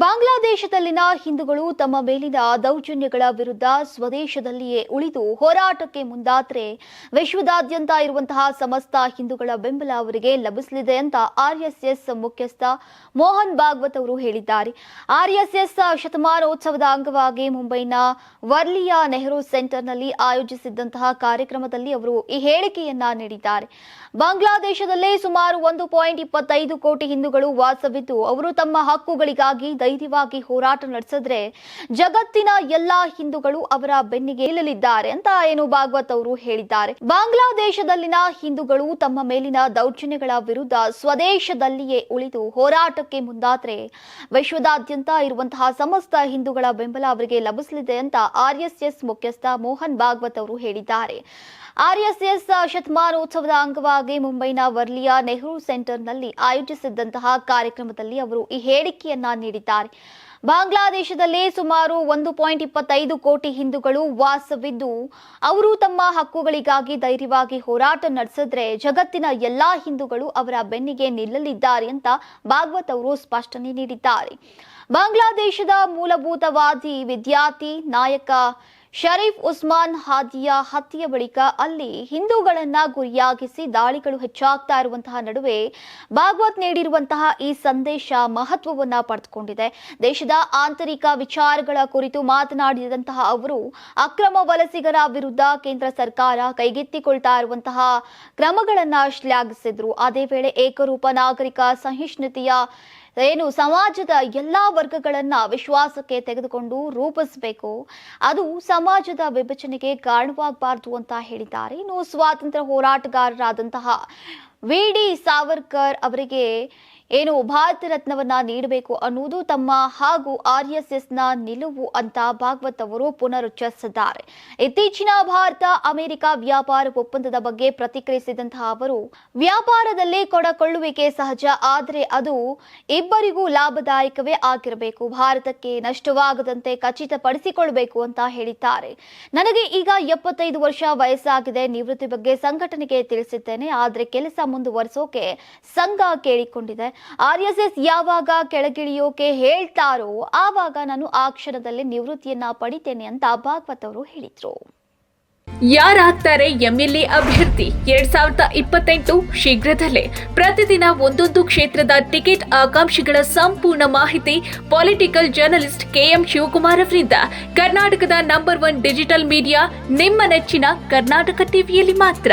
ಬಾಂಗ್ಲಾದೇಶದಲ್ಲಿನ ಹಿಂದೂಗಳು ತಮ್ಮ ಮೇಲಿನ ದೌರ್ಜನ್ಯಗಳ ವಿರುದ್ಧ ಸ್ವದೇಶದಲ್ಲಿಯೇ ಉಳಿದು ಹೋರಾಟಕ್ಕೆ ಮುಂದಾದರೆ ವಿಶ್ವದಾದ್ಯಂತ ಇರುವಂತಹ ಸಮಸ್ತ ಹಿಂದೂಗಳ ಬೆಂಬಲ ಅವರಿಗೆ ಲಭಿಸಲಿದೆ ಅಂತ ಆರ್ಎಸ್ಎಸ್ ಮುಖ್ಯಸ್ಥ ಮೋಹನ್ ಭಾಗವತ್ ಅವರು ಹೇಳಿದ್ದಾರೆ. ಆರ್ಎಸ್ಎಸ್ ಶತಮಾನೋತ್ಸವದ ಅಂಗವಾಗಿ ಮುಂಬೈನ ವರ್ಲಿಯ ನೆಹರು ಸೆಂಟರ್ನಲ್ಲಿ ಆಯೋಜಿಸಿದ್ದಂತಹ ಕಾರ್ಯಕ್ರಮದಲ್ಲಿ ಅವರು ಈ ಹೇಳಿಕೆಯನ್ನ ನೀಡಿದ್ದಾರೆ. ಬಾಂಗ್ಲಾದೇಶದಲ್ಲೇ ಸುಮಾರು ಒಂದು ಪಾಯಿಂಟ್ ಇಪ್ಪತ್ತೈದು ಕೋಟಿ ಹಿಂದೂಗಳು ವಾಸವಿದ್ದು, ಅವರು ತಮ್ಮ ಹಕ್ಕುಗಳಿಗಾಗಿ ಧೈರ್ಯವಾಗಿ ಹೋರಾಟ ನಡೆಸಿದ್ರೆ ಜಗತ್ತಿನ ಎಲ್ಲಾ ಹಿಂದೂಗಳು ಅವರ ಬೆನ್ನಿಗೆ ನಿಲ್ಲಲಿದ್ದಾರೆ ಅಂತ ಏನು ಭಾಗವತ್ ಅವರು ಹೇಳಿದ್ದಾರೆ. ಬಾಂಗ್ಲಾದೇಶದಲ್ಲಿನ ಹಿಂದೂಗಳು ತಮ್ಮ ಮೇಲಿನ ದೌರ್ಜನ್ಯಗಳ ವಿರುದ್ಧ ಸ್ವದೇಶದಲ್ಲಿಯೇ ಉಳಿದು ಹೋರಾಟಕ್ಕೆ ಮುಂದಾದ್ರೆ ವಿಶ್ವದಾದ್ಯಂತ ಇರುವಂತಹ ಸಮಸ್ತ ಹಿಂದೂಗಳ ಬೆಂಬಲ ಅವರಿಗೆ ಲಭಿಸಲಿದೆ ಅಂತ ಆರ್ಎಸ್ಎಸ್ ಮುಖ್ಯಸ್ಥ ಮೋಹನ್ ಭಾಗವತ್ ಅವರು ಹೇಳಿದ್ದಾರೆ. ಆರ್ಎಸ್ಎಸ್ ಶತಮಾನೋತ್ಸವದ ಅಂಗವಾಗಿ ಮುಂಬೈನ ವರ್ಲಿಯ ನೆಹರು ಸೆಂಟರ್ನಲ್ಲಿ ಆಯೋಜಿಸಿದ್ದಂತಹ ಕಾರ್ಯಕ್ರಮದಲ್ಲಿ ಅವರು ಈ ಹೇಳಿಕೆಯನ್ನ ನೀಡಿದ್ದಾರೆ. ಬಾಂಗ್ಲಾದೇಶದಲ್ಲಿ ಸುಮಾರು ಒಂದು ಪಾಯಿಂಟ್ ಇಪ್ಪತ್ತೈದು ಕೋಟಿ ಹಿಂದೂಗಳು ವಾಸವಿದ್ದು, ಅವರು ತಮ್ಮ ಹಕ್ಕುಗಳಿಗಾಗಿ ಧೈರ್ಯವಾಗಿ ಹೋರಾಟ ನಡೆಸಿದ್ರೆ ಜಗತ್ತಿನ ಎಲ್ಲಾ ಹಿಂದೂಗಳು ಅವರ ಬೆನ್ನಿಗೆ ನಿಲ್ಲಲಿದ್ದಾರೆ ಅಂತ ಭಾಗವತ್ ಅವರು ಸ್ಪಷ್ಟನೆ ನೀಡಿದ್ದಾರೆ. ಬಾಂಗ್ಲಾದೇಶದ ಮೂಲಭೂತವಾದಿ ವಿದ್ಯಾರ್ಥಿ ನಾಯಕ ಶರೀಫ್ ಉಸ್ಮಾನ್ ಹಾದಿಯಾ ಹತ್ಯೆಯ ಬಳಿಕ ಅಲ್ಲಿ ಹಿಂದೂಗಳನ್ನ ಗುರಿಯಾಗಿಸಿ ದಾಳಿಗಳು ಹೆಚ್ಚಾಗ್ತಾ ಇರುವಂತಹ ನಡುವೆ ಭಾಗವತ್ ನೀಡಿರುವಂತಹ ಈ ಸಂದೇಶ ಮಹತ್ವವನ್ನ ಪಡೆದುಕೊಂಡಿದೆ. ದೇಶದ ಆಂತರಿಕ ವಿಚಾರಗಳ ಕುರಿತು ಮಾತನಾಡಿದಂತಹ ಅವರು, ಅಕ್ರಮ ವಲಸಿಗರ ವಿರುದ್ಧ ಕೇಂದ್ರ ಸರ್ಕಾರ ಕೈಗೆತ್ತಿಕೊಳ್ತಾ ಇರುವಂತಹ ಕ್ರಮಗಳನ್ನ ಶ್ಲಾಘಿಸಿದ್ರು. ಅದೇ ವೇಳೆ ಏಕರೂಪ ನಾಗರಿಕ ಸಹಿಷ್ಣುತೆಯ ಏನು ಸಮಾಜದ ಎಲ್ಲ ವರ್ಗಗಳನ್ನ ವಿಶ್ವಾಸಕ್ಕೆ ತೆಗೆದುಕೊಂಡು ರೂಪಿಸಬೇಕು. ಅದು ಸಮಾಜದ ವಿಭಜನೆಗೆ ಕಾರಣವಾಗಬಾರದು ಅಂತ ಹೇಳಿದ್ದಾರೆ. ಇನ್ನು ಸ್ವಾತಂತ್ರ್ಯ ಹೋರಾಟಗಾರರಾದಂತಹ ವಿ ಡಿ ಸಾವರ್ಕರ್ ಅವರಿಗೆ ಏನು ಭಾರತ ರತ್ನವನ್ನ ನೀಡಬೇಕು ಅನ್ನುವುದು ತಮ್ಮ ಹಾಗೂ ಆರ್ ಎಸ್ ಎಸ್ನ ನಿಲುವು ಅಂತ ಭಾಗವತ್ ಅವರು ಪುನರುಚ್ಚರಿಸಿದ್ದಾರೆ. ಇತ್ತೀಚಿನ ಭಾರತ, ಅಮೆರಿಕ ವ್ಯಾಪಾರ ಒಪ್ಪಂದದ ಬಗ್ಗೆ ಪ್ರತಿಕ್ರಿಯಿಸಿದಂತಹ ಅವರು, ವ್ಯಾಪಾರದಲ್ಲಿ ಕೊಡಕೊಳ್ಳುವಿಕೆ ಸಹಜ, ಆದರೆ ಅದು ಇಬ್ಬರಿಗೂ ಲಾಭದಾಯಕವೇ ಆಗಿರಬೇಕು. ಭಾರತಕ್ಕೆ ನಷ್ಟವಾಗದಂತೆ ಖಚಿತಪಡಿಸಿಕೊಳ್ಳಬೇಕು ಅಂತ ಹೇಳಿದ್ದಾರೆ. ನನಗೆ ಈಗ ಎಪ್ಪತ್ತೈದು ವರ್ಷ ವಯಸ್ಸಾಗಿದೆ. ನಿವೃತ್ತಿ ಬಗ್ಗೆ ಸಂಘಟನೆಗೆ ತಿಳಿಸಿದ್ದೇನೆ. ಆದರೆ ಕೆಲಸ ಮುಂದುವರಿಸೋಕೆ ಸಂಘ ಕೇಳಿಕೊಂಡಿದೆ. ಆರ್ ಎಸ್ ಎಸ್ ಯಾವಾಗ ಕೆಳಗಿಳಿಯೋಕೆ ಹೇಳ್ತಾರೋ ಆವಾಗ ನಾನು ಆ ಕ್ಷಣದಲ್ಲಿ ನಿವೃತ್ತಿಯನ್ನ ಪಡಿತೇನೆ ಅಂತ ಭಾಗವತ್ ಅವರು ಹೇಳಿದ್ರು. ಯಾರಾಗ್ತಾರೆ ಎಂಎಲ್ಎ ಅಭ್ಯರ್ಥಿ? ಎರಡ್ ಸಾವಿರದ ಇಪ್ಪತ್ತೆಂಟು ಶೀಘ್ರದಲ್ಲೇ ಪ್ರತಿದಿನ ಒಂದೊಂದು ಕ್ಷೇತ್ರದ ಟಿಕೆಟ್ ಆಕಾಂಕ್ಷಿಗಳ ಸಂಪೂರ್ಣ ಮಾಹಿತಿ ಪೊಲಿಟಿಕಲ್ ಜರ್ನಲಿಸ್ಟ್ ಕೆಎಂ ಶಿವಕುಮಾರ್ ಅವರಿಂದ. ಕರ್ನಾಟಕದ ನಂಬರ್ ಒನ್ ಡಿಜಿಟಲ್ ಮೀಡಿಯಾ, ನಿಮ್ಮ ನೆಚ್ಚಿನ ಕರ್ನಾಟಕ ಟಿವಿಯಲ್ಲಿ ಮಾತ್ರ.